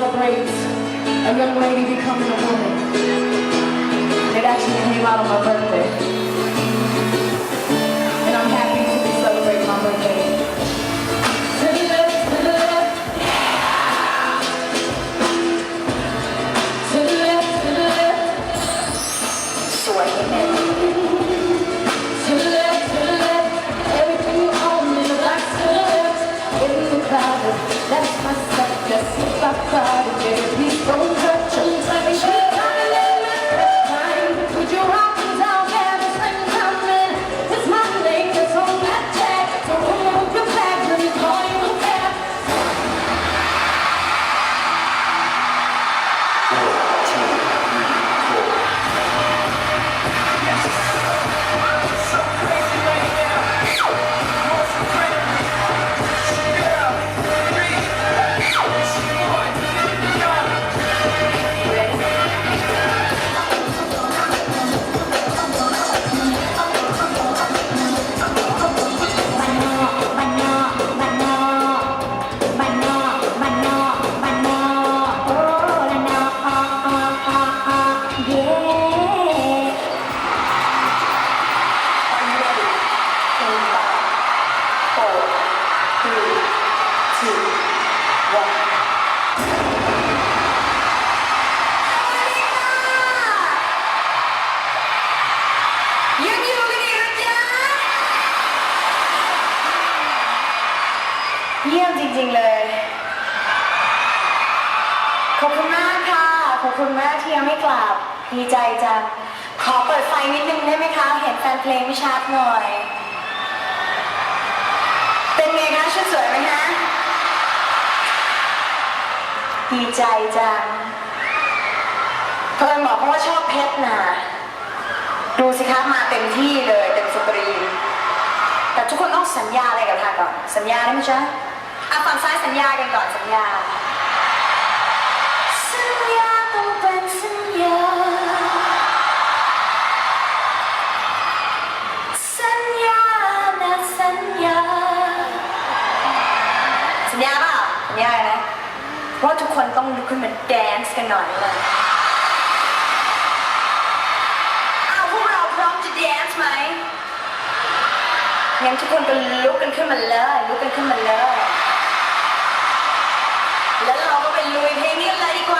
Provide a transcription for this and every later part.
celebrates a young lady becoming a woman. It actually came out on my birthday. ขอบคุณมากที่ยังไม่กลับดีใจจังขอเปิดไฟนิดนึงได้ไหมคะ เห็นแฟนเพลงไม่ชัดหน่อย เป็นไงคะชุดสวยไหมคะดีใจจังเพิ่นบอกเพราะว่าชอบเพชรนะดูสิคะมาเต็มที่เลยเต็มสตรีมแต่ทุกคนต้องสัญญาอะไรกับทางก่อน สัญญาได้ไหมจ๊ะอะฝั่งซ้ายสัญญากันก่อนสัญญา ทุกคนต้องลุกขึ้นมาแดนซ์กันหน่อยเลยอ้าวพวกเราพร้อมจะแดนซ์ไหมงั้นทุกคนก็ลุกกันขึ้นมาเลยลุกกันขึ้นมาเลย แล้วเราก็ไปลุยเพลงนี้กันเลยดีกว่า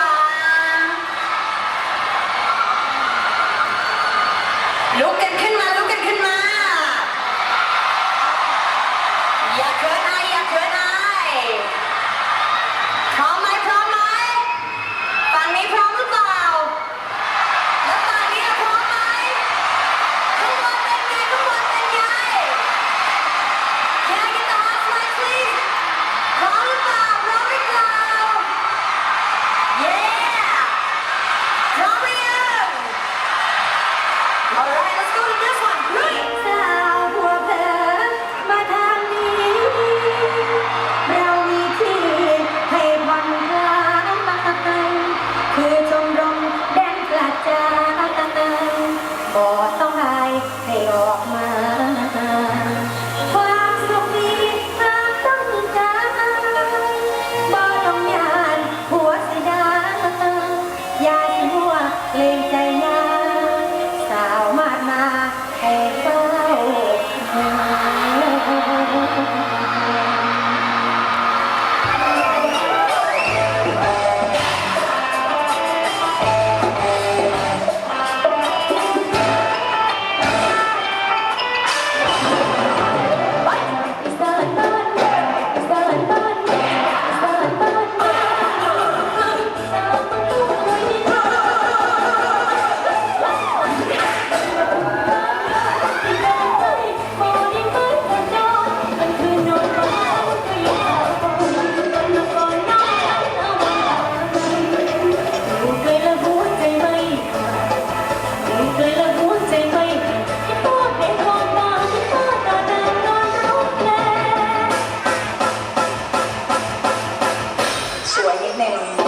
Amen.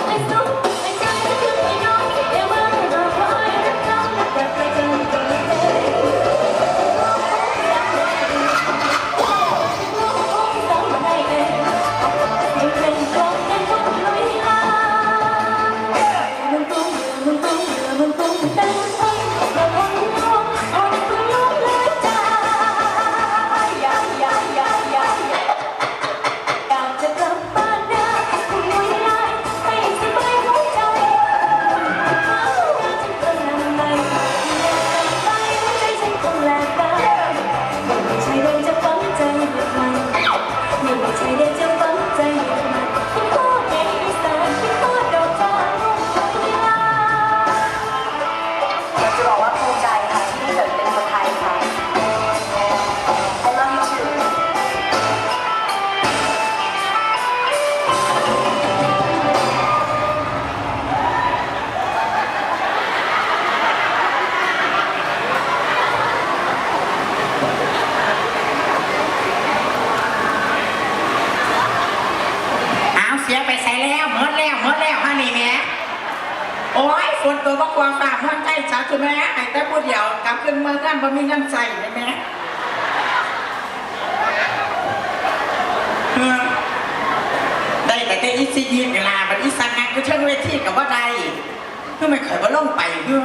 แล้วฮะนี่แม่โอ้ยฝนตัวบักกวางฝากท่านใจจ้าจุแม่ไอ้แต่พูดเดียวกลับขึ้นเมื่อท่านบ่มีเงินใส่เลยแม่เออได้แต่แต่อีซียีนเวลาบัดอีสังงานก็เชิญเวทีกับว่าใดเพื่อไม่เคยว่าล่งไปเพื่อ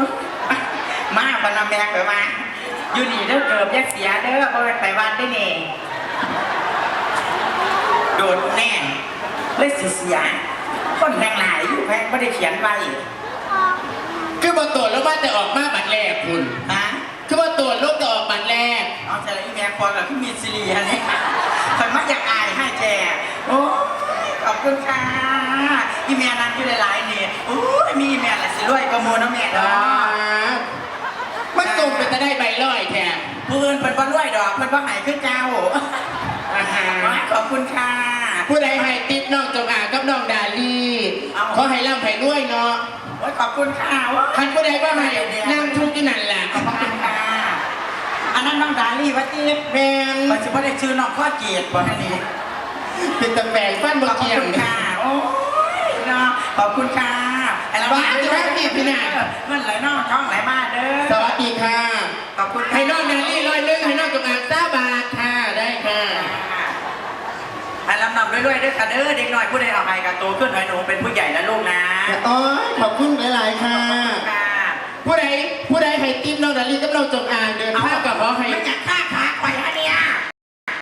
มาบรรณแม่ไปมาอยู่นี่เด้อเกิบยักเสียเด้อบ่ไปวัดได้เน่โดนแน่เลยสิเสีย คนแพงหลายอยู่แพงไม่ได้เขียนไว้คือบ่ตรวจแล้วว่าจะออกมาบัตรแรกคุณนะคือบ่ตรวจลูกจะออกบัตรแรกเอาใจละอีแม่ควงกับพี่มีซีรีอันนี้คนมักอยากอายให้แจโอ้ยขอบคุณค่ะอีแม่นั้นอยู่หลายๆนี่โอ้ยมีอีแม่ละสิรวยก็มูเนาะแม่เนาะมันตรงไปจะได้ใบร้อยแทนผู้อื่นเพิ่นบ่รวยดอกเพิ่นบ่ใหายคือเจ้าอาหารขอบคุณค่ะ ผู้ใดให้ติ๊บน้องจงอางกับน้องดาลี เอาขอให้ร่ำให้รวยเนาะโอ้ยขอบคุณค่ะโอ้ยคันผู้ใดว่าให้นั่งทุกข์ที่นั่นแหละขอบคุณค่ะอันนั้นน้องดาลี่วะจีแมนมันจะไม่ได้ชื่อน้องข้อเกียรติบ่ท่านนี้เป็นตะแบงฟันขบ่อบเกี่ยคุงณค่ะโอ้ยเนาะขอบคุณค่ะไอ้ละบ้าจะได้พี่พี่น่ะเงินไหลนอกช่องไหลมาเด้อสวัสดีค่ะขอบคุณค่ะให้น้องดาลีร้อยหนึงให้น้องจงอางเก้าบาทค่ะได้ค่ะ ให้ลำนำด้วยๆด้วยค่ะเด้อเด็กน้อยผู้ใดเอาไปกับโตขึ้นหน่อยหนูเป็นผู้ใหญ่แล้วลูกนะโอ้ยขอบคุณหลายๆค่ะ ค่ะผู้ใดผู้ใดให้ติ๊บน้องดาลีกับน้องจงอางเดินเอาภาพกับขอให้ไม่อยากฆ่า